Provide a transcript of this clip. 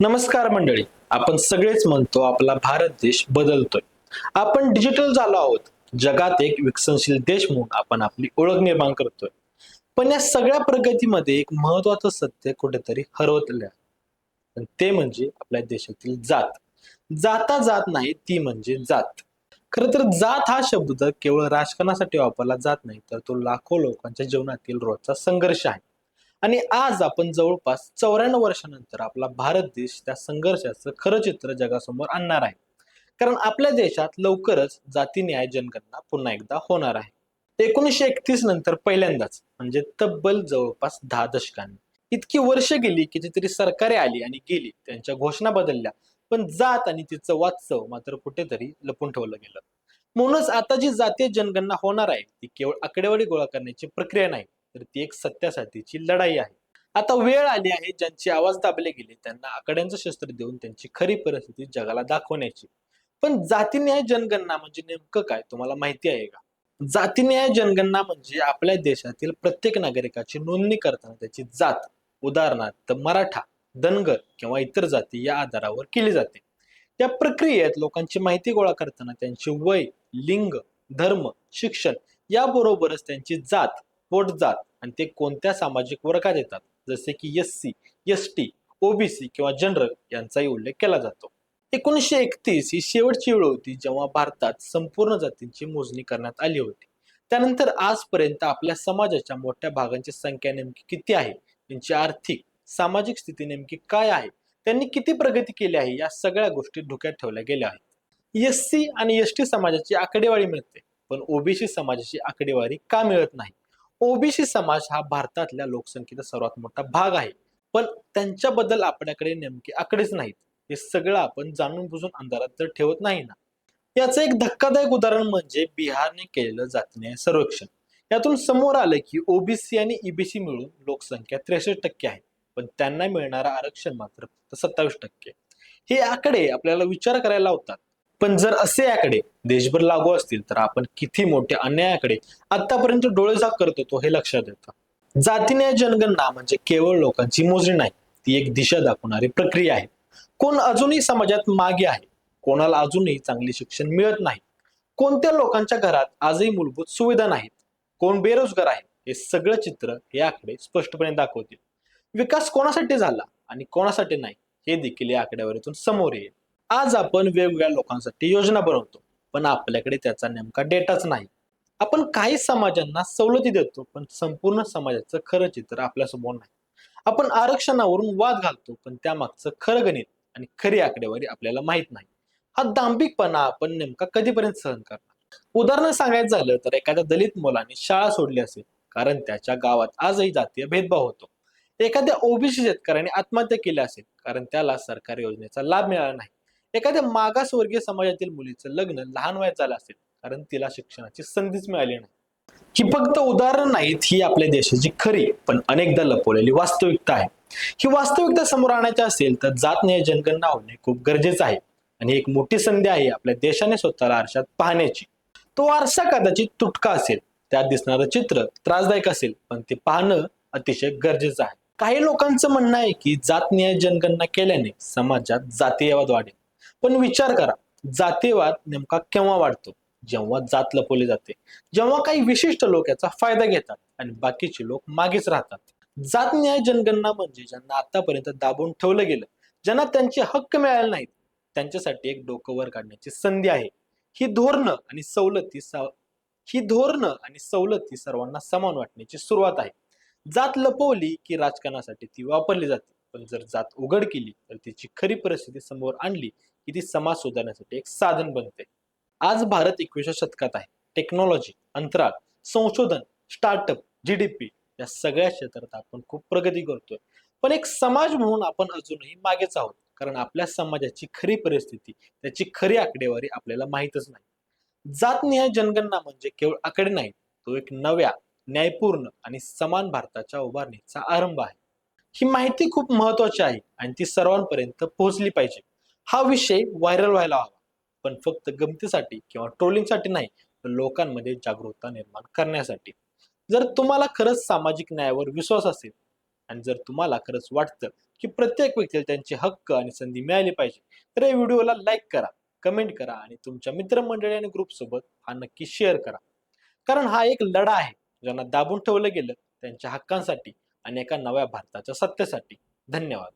नमस्कार मंडळी आपण सगळेच म्हणतो आपला भारत देश बदलतोय. आपण डिजिटल झालो आहोत. जगात एक विकसनशील देश म्हणून आपण आपली ओळख निर्माण करतोय. पण या सगळ्या प्रगतीमध्ये एक महत्वाचं सत्य कुठेतरी हरवतलं आहे. ते म्हणजे आपल्या देशातील जात. जाता जात नाही ती म्हणजे जात. खर तर जात हा शब्द केवळ राजकारणासाठी वापरला जात नाही तर तो लाखो लोकांच्या जीवनातील रोजचा संघर्ष आहे. आणि आज आपण जवळपास चौऱ्याण्णव वर्षानंतर आपला भारत देश त्या संघर्षाचं खरं चित्र जगासमोर आणणार आहे. कारण आपल्या देशात लवकरच जाती न्याय जनगणना पुन्हा एकदा होणार आहे. एकोणीसशे एकतीस नंतर पहिल्यांदाच म्हणजे तब्बल जवळपास दहा दशकांनी. इतकी वर्ष गेली कितीतरी सरकारे आली आणि गेली त्यांच्या घोषणा बदलल्या. पण जात आणि तिचं वास्तव मात्र कुठेतरी लपून ठेवलं गेलं. म्हणूनच आता जी जातीय जनगणना होणार आहे ती केवळ आकडेवारी गोळा करण्याची प्रक्रिया नाही तर ती एक सत्यासाठीची लढाई आहे. आता वेळ आली आहे ज्यांचे आवाज दाबले गेले त्यांना आकड्यांचं शस्त्र देऊन त्यांची खरी परिस्थिती जगाला दाखवण्याची. पण जातीन्याय जनगणना म्हणजे नेमकं काय? तुम्हाला माहिती आहे का? जातीन्याय जनगणना म्हणजे आपल्या देशातील प्रत्येक नागरिकाची नोंदणी करताना त्याची जात उदाहरणार्थ मराठा धनगर किंवा इतर जाती या आधारावर केली जाते. या प्रक्रियेत लोकांची माहिती गोळा करताना त्यांचे वय लिंग धर्म शिक्षण याबरोबरच त्यांची जात पोटजात आणि ते कोणत्या सामाजिक वर्गात येतात? जसे की S C S T OBC किंवा जनरल यांचाही उल्लेख केला जातो. एकोणीसशे एकतीस ही शेवटची वेळ होती जेव्हा भारतात संपूर्ण जातींची मोजणी करण्यात आली होती. त्यानंतर आजपर्यंत आपल्या समाजाच्या मोठ्या भागांची संख्या नेमकी किती आहे? त्यांची आर्थिक सामाजिक स्थिती नेमकी काय आहे? त्यांनी किती प्रगती केली आहे? या सगळ्या गोष्टी धोक्यात ठेवल्या गेल्या आहेत. एस सी आणि एस टी समाजाची आकडेवारी मिळते पण ओबीसी समाजाची आकडेवारी का मिळत नाही? ओबीसी समाज हा भारतातल्या लोकसंख्येचा सर्वात मोठा भाग आहे. पण त्यांच्याबद्दल आपल्याकडे नेमके आकडेच नाहीत. हे सगळं आपण जाणून बुजून अंधारात तर ठेवत नाही ना. याचं एक धक्कादायक उदाहरण म्हणजे बिहारने केलेलं जातीय सर्वेक्षण. यातून समोर आलं की ओबीसी आणि ईबीसी मिळून लोकसंख्या त्रेसष्ट टक्के आहे. पण त्यांना मिळणारं आरक्षण मात्र फक्त सत्तावीस टक्के. हे आकडे आपल्याला विचार करायला लावतात. पण जर असे आकडे देशभर लागू असतील तर आपण किती मोठे अन्यायाकडे आतापर्यंत डोळेझाक करत होतो हे लक्षात येतं. जातीने जनगणना म्हणजे केवळ लोकांची मोजणी नाही ती एक दिशा दाखवणारी प्रक्रिया आहे. कोण अजूनही समाजात मागे आहे कोणाला अजूनही चांगले शिक्षण मिळत नाही कोणत्या लोकांच्या घरात आजही मूलभूत सुविधा नाहीत कोण बेरोजगार आहे हे सगळं चित्र हे आकडे स्पष्टपणे दाखवतील विकास कोणासाठी झाला आणि कोणासाठी नाही हे देखील या आकड्यावरीतून समोर येईल. आज आपण वेगवेगळ्या लोकांसाठी योजना बनवतो पण आपल्याकडे त्याचा नेमका डेटाच नाही. आपण काही समाजांना सवलती देतो पण संपूर्ण समाजाचं खरं चित्र आपल्यासमोर नाही. आपण आरक्षणावरून वाद घालतो पण त्यामागचं खरं गणित आणि खरी आकडेवारी आपल्याला माहीत नाही. हा दांभिकपणा आपण नेमका कधीपर्यंत सहन करणार? उदाहरण सांगायचं झालं तर एखाद्या दलित मुलाने शाळा सोडली असेल कारण त्याच्या गावात आजही जातीय भेदभाव होतो. एखाद्या ओबीसी शेतकऱ्याने आत्महत्या केली असेल कारण त्याला सरकारी योजनेचा लाभ मिळाला नाही. एखाद्या मागासवर्गीय समाजातील मुलीचं लग्न लहान वयात झालं असेल कारण तिला शिक्षणाची संधीच मिळाली नाही. ही फक्त उदाहरण नाहीत ही आपल्या देशाची खरी पण अनेकदा लपवलेली वास्तविकता आहे. ही वास्तविकता समोर आणायची असेल तर जात न्याय जनगणना होणे खूप गरजेचं आहे. आणि एक मोठी संधी आहे आपल्या देशाने स्वतःला आरशात पाहण्याची. तो आरसा कदाचित तुटका असेल त्यात दिसणारं चित्र त्रासदायक असेल पण ते पाहणं अतिशय गरजेचं आहे. काही लोकांचं म्हणणं आहे की जात न्याय जनगणना केल्याने समाजात जातीयवाद वाढेल. पण विचार करा जातीवाद नेमका केव्हा वाढतो? जेव्हा जात लपवली जाते जेव्हा काही विशिष्ट लोक याचा फायदा घेतात आणि बाकीचे लोक मागेच राहतात. जात न्याय जनगणना म्हणजे ज्यांना आतापर्यंत दाबून ठेवलं गेलं ज्यांना त्यांचे हक्क मिळाले नाहीत त्यांच्यासाठी एक डोकं वर काढण्याची संधी आहे. ही धोरणं आणि सवलती सा- ही धोरणं आणि सवलती सर्वांना समान वाटण्याची सुरुवात आहे. जात लपवली की राजकारणासाठी ती वापरली जाते. आपण जर जात उघड केली तर तिची खरी परिस्थिती समोर आणली की ती समाज सुधारण्यासाठी एक साधन बनते. आज भारत एकविसाव्या शतकात आहे. टेक्नॉलॉजी अंतराळ संशोधन स्टार्टअप जीडीपी या सगळ्या क्षेत्रात आपण खूप प्रगती करतोय. पण एक समाज म्हणून आपण अजूनही मागेच आहोत. कारण आपल्या समाजाची खरी परिस्थिती त्याची खरी आकडेवारी आपल्याला माहीतच नाही. जात न्याय जनगणना म्हणजे केवळ आकडे नाही तो एक नव्या न्यायपूर्ण आणि समान भारताच्या उभारणीचा आरंभ आहे. ही माहिती खूप महत्वाची आहे आणि ती सर्वांपर्यंत पोहोचली पाहिजे. हा विषय व्हायरल व्हायला हवा. पण फक्त गमतीसाठी किंवा ट्रोलिंगसाठी नाही तर लोकांमध्ये जागरूकता निर्माण करण्यासाठी. जर तुम्हाला खरंच सामाजिक न्यायावर विश्वास असेल आणि जर तुम्हाला खरंच वाटतं की प्रत्येक व्यक्तीला त्यांचे हक्क आणि संधी मिळाली पाहिजे तर या व्हिडिओला लाईक करा कमेंट करा आणि तुमच्या मित्रमंडळी आणि ग्रुपसोबत हा नक्की शेअर करा. कारण हा एक लढा आहे ज्यांना दाबून ठेवलं गेलं त्यांच्या हक्कांसाठी आणि एका नव्या भारताच्या सत्तेसाठी. धन्यवाद.